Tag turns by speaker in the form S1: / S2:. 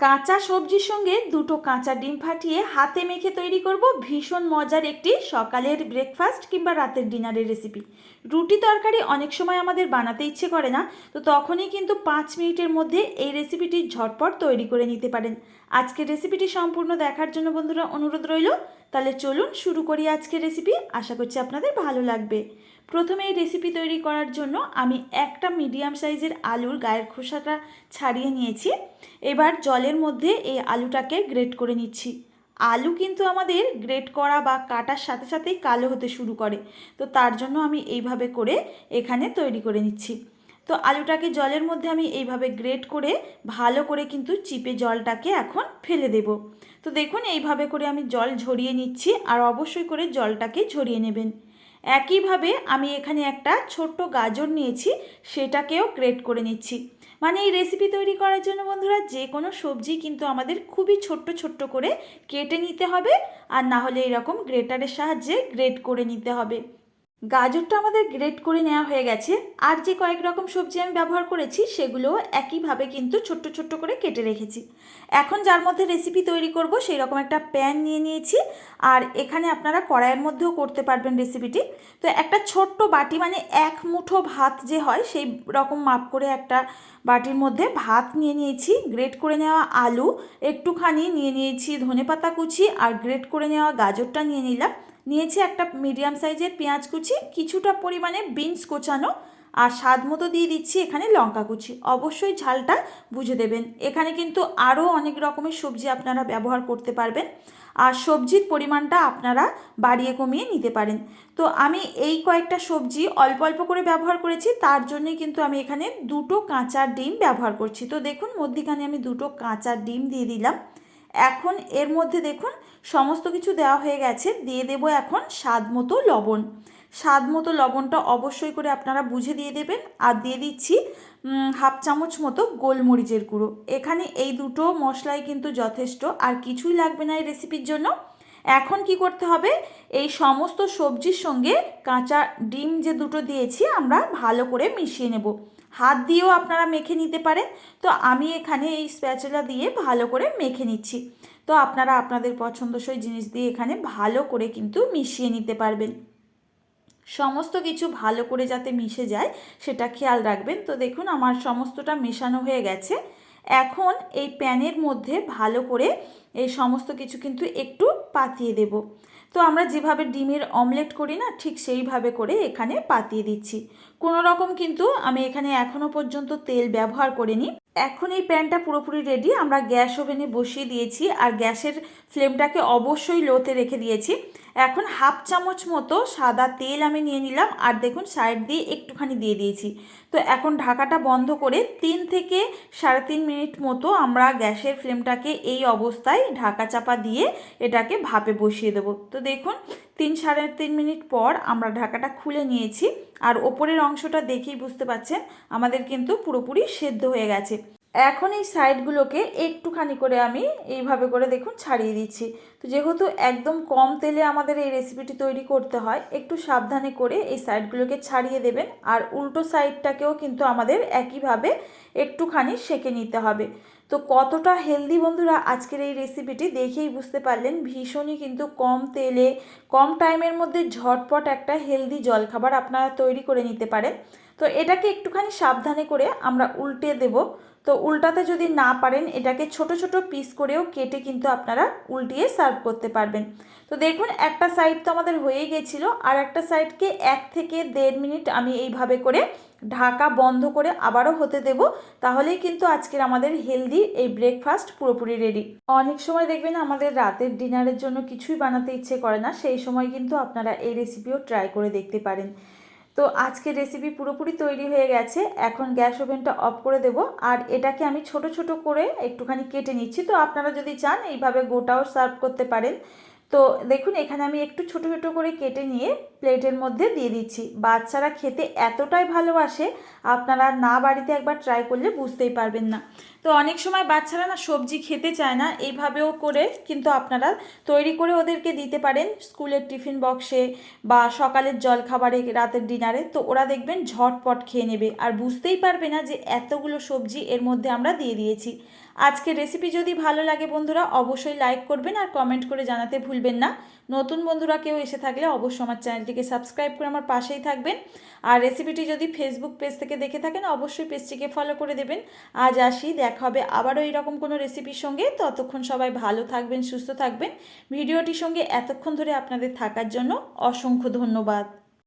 S1: কাঁচা সবজির সঙ্গে দুটো কাঁচা ডিম ফাটিয়ে হাতে মেখে তৈরি করব ভীষণ মজার একটি সকালের ব্রেকফাস্ট কিংবা রাতের ডিনারের রেসিপি রুটি তরকারি অনেক সময় আমাদের বানাতে ইচ্ছে করে না, তো তখনই কিন্তু পাঁচ মিনিটের মধ্যে এই রেসিপিটি ঝটপট তৈরি করে নিতে পারেন। আজকের রেসিপিটি সম্পূর্ণ দেখার জন্য বন্ধুরা অনুরোধ রইল। তাহলে চলুন শুরু করি আজকের রেসিপি আশা করছি আপনাদের ভালো লাগবে। প্রথমে এই রেসিপি তৈরি করার জন্য আমি একটা মিডিয়াম সাইজের আলুর গায়ের খোসাটা ছাড়িয়ে নিয়েছি। এবার জলের মধ্যে এই আলুটাকে গ্রেট করে নিচ্ছি। আলু কিন্তু আমাদের গ্রেট করা বা কাটার সাথে সাথেই কালো হতে শুরু করে। তো তার জন্য আমি এইভাবে করে এখানে তৈরি করে নিচ্ছি। তো আলুটাকে জলের মধ্যে আমি এইভাবে গ্রেট করে ভালো করে কিন্তু চিপে জলটাকে এখন ফেলে দেব। তো দেখুন, এইভাবে করে আমি জল ঝরিয়ে নিচ্ছি আর অবশ্যই করে জলটাকে ঝরিয়ে নেবেন। একইভাবে আমি এখানে একটা ছোট্ট গাজর নিয়েছি, সেটাকেও গ্রেট করে নিচ্ছি। মানে এই রেসিপি তৈরি করার জন্য বন্ধুরা, যে কোনো সবজি কিন্তু আমাদের খুবই ছোট্ট ছোট্ট করে কেটে নিতে হবে আর না হলে এরকম গ্রেটারের সাহায্যে গ্রেট করে নিতে হবে। গাজরটা আমাদের গ্রেট করে নেওয়া হয়ে গেছে। আর যে কয়েক রকম সবজি আমি ব্যবহার করেছি, সেগুলো একইভাবে কিন্তু ছোট্ট ছোট্ট করে কেটে রেখেছি। এখন যার মধ্যে রেসিপি তৈরি করব সেই রকম একটা প্যান নিয়ে নিয়েছি। আর এখানে আপনারা কড়াইয়ের মধ্যেও করতে পারবেন রেসিপিটি তো একটা ছোট্ট বাটি মানে এক মুঠো ভাত যে হয়, সেই রকম মাপ করে একটা বাটির মধ্যে ভাত নিয়ে নিয়েছি। গ্রেট করে নেওয়া আলু, একটুখানি নিয়ে নিয়েছি ধনেপাতা কুচি, আর গ্রেট করে নেওয়া গাজরটা নিয়ে নিলাম। নিয়েছি একটা মিডিয়াম সাইজের পেঁয়াজ কুচি, কিছুটা পরিমাণে বিনস কোচানো আর স্বাদ মতো দিয়ে দিচ্ছি এখানে লঙ্কা কুচি। অবশ্যই ঝালটা বুঝে দেবেন। এখানে কিন্তু আরও অনেক রকমের সবজি আপনারা ব্যবহার করতে পারবেন আর সবজির পরিমাণটা আপনারা বাড়িয়ে কমিয়ে নিতে পারেন। তো আমি এই কয়েকটা সবজি অল্প অল্প করে ব্যবহার করেছি, তার জন্যই কিন্তু আমি এখানে দুটো কাঁচা ডিম ব্যবহার করছি। তো দেখুন, মধ্যিখানে আমি দুটো কাঁচা ডিম দিয়ে দিলাম। এখন এর মধ্যে দেখুন, সমস্ত কিছু দেওয়া হয়ে গেছে। দিয়ে দেব এখন স্বাদ মতো লবণ। স্বাদ মতো লবণটা অবশ্যই করে আপনারা বুঝে দিয়ে দেবেন। আর দিয়ে দিচ্ছি হাফ চামচ মতো গোলমরিচের গুঁড়ো। এখানে এই দুটো মশলাই কিন্তু যথেষ্ট, আর কিছুই লাগবে না এই রেসিপির জন্য। এখন কি করতে হবে? এই সমস্ত সবজির সঙ্গে কাঁচা ডিম যে দুটো দিয়েছি, আমরা ভালো করে মিশিয়ে নেব। হাত দিয়েও আপনারা মেখে নিতে পারেন। তো আমি এখানে এই স্প্যাচুলা দিয়ে ভালো করে মেখে নিচ্ছি। তো আপনারা আপনাদের পছন্দসই জিনিস দিয়ে এখানে ভালো করে কিন্তু মিশিয়ে নিতে পারবেন। সমস্ত কিছু ভালো করে যাতে মিশে যায়, সেটা খেয়াল রাখবেন। তো দেখুন, আমার সমস্তটা মেশানো হয়ে গেছে। এখন এই প্যানের মধ্যে ভালো করে এই সমস্ত কিছু কিন্তু একটু পাতিয়ে দেব। তো আমরা যেভাবে ডিমের অমলেট করি না, ঠিক সেইভাবে করে এখানে পাতিয়ে দিচ্ছি। কোনো রকম কিন্তু আমি এখানে এখনও পর্যন্ত তেল ব্যবহার করিনি। এখন এই প্যানটা পুরোপুরি রেডি আমরা গ্যাস ওভেনে বসিয়ে দিয়েছি আর গ্যাসের ফ্লেমটাকে অবশ্যই লোতে রেখে দিয়েছি। এখন হাফ চামচ মতো সাদা তেল আমি নিয়ে নিলাম, আর দেখুন সাইড দিয়ে একটুখানি দিয়ে দিয়েছি। তো এখন ঢাকাটা বন্ধ করে তিন থেকে সাড়ে তিন মিনিট মতো আমরা গ্যাসের ফ্লেমটাকে এই অবস্থায় ঢাকা চাপা দিয়ে এটাকে ভাপে বসিয়ে দেবো। তো দেখুন, তিন সাড়ে তিন মিনিট পর আমরা ঢাকাটা খুলে নিয়েছি, আর ওপরের অংশটা দেখেই বুঝতে পাচ্ছেন, আমাদের কিন্তু পুরোপুরি সেদ্ধ হয়ে গেছে। এখন এই সাইডগুলোকে একটুখানি করে আমি এইভাবে করে দেখুন ছাড়িয়ে দিচ্ছি। তো যেহেতু একদম কম তেলে আমাদের এই রেসিপিটি তৈরি করতে হয়, একটু সাবধানে করে এই সাইডগুলোকে ছাড়িয়ে দেবেন আর উল্টো সাইডটাকেও কিন্তু আমাদের একইভাবে একটুখানি সেঁকে নিতে হবে। তো কতটা হেলদি বন্ধুরা আজকের এই রেসিপিটি দেখেই বুঝতে পারলেন, ভীষণই কিন্তু কম তেলে, কম টাইমের মধ্যে ঝটপট একটা হেলদি জলখাবার আপনারা তৈরি করে নিতে পারেন। তো এটাকে একটুখানি সাবধানে করে আমরা উল্টে দেব। তো উল্টাতে যদি না পারেন, এটাকে ছোট ছোট পিস করেও কেটে কিন্তু আপনারা উল্টিয়ে সার্ভ করতে পারবেন। তো দেখুন, একটা সাইড তো আমাদের হয়ে গেছিল, আর একটা সাইডকে এক থেকে দেড় মিনিট আমি এইভাবে করে ঢাকা বন্ধ করে আবারও হতে দেব, তাহলেই কিন্তু আজকের আমাদের হেলদি এই ব্রেকফাস্ট পুরোপুরি রেডি অনেক সময় দেখবেন আমাদের রাতের ডিনারের জন্য কিছুই বানাতে ইচ্ছে করে না, সেই সময় কিন্তু আপনারা এই রেসিপিও ট্রাই করে দেখতে পারেন। তো আজকে রেসিপি পুরোপুরি তৈরি হয়ে গেছে। এখন গ্যাস ওভেনটা অফ করে দেব। আর এটাকে আমি ছোট ছোট করে একটুখানি কেটে নিচ্ছি। তো আপনারা যদি চান, এইভাবে গোটাও সার্ভ করতে পারেন। তো দেখুন, এখানে আমি একটু ছোট ছোট করে কেটে নিয়ে প্লেটের মধ্যে দিয়ে দিচ্ছি। বাচ্চারা খেতে এতটাই ভালোবাসে, আপনারা না বাড়িতে একবার ট্রাই করলে বুঝতেই পারবেন না। তো অনেক সময় বাচ্চারা না সবজি খেতে চায় না, এইভাবেও করে কিন্তু আপনারা তৈরি করে ওদেরকে দিতে পারেন স্কুলের টিফিন বক্সে বা সকালের জল খাবারে রাতের ডিনারে তো ওরা দেখবেন ঝটপট খেয়ে নেবে। আর বুঝতেই পারবে না যে এতগুলো সবজি এর মধ্যে আমরা দিয়ে দিয়েছি। আজকের রেসিপি যদি ভালো লাগে বন্ধুরা, অবশ্যই লাইক করবেন আর কমেন্ট করে জানাতে ভুলবেন না। নতুন বন্ধুরা কেউ এসে থাকলে অবশ্যই আমার চ্যানেলটিকে সাবস্ক্রাইব করে আমার পাশেই থাকবেন। আর রেসিপিটি যদি ফেসবুক পেজ থেকে দেখে থাকেন, অবশ্যই পেজটিকে ফলো করে দেবেন। আজ আসি, দেখা হবে আবারও এরকম কোনো রেসিপির সঙ্গে। ততক্ষণ সবাই ভালো থাকবেন, সুস্থ থাকবেন। ভিডিওটির সঙ্গে এতক্ষণ ধরে আপনাদের থাকার জন্য অসংখ্য ধন্যবাদ।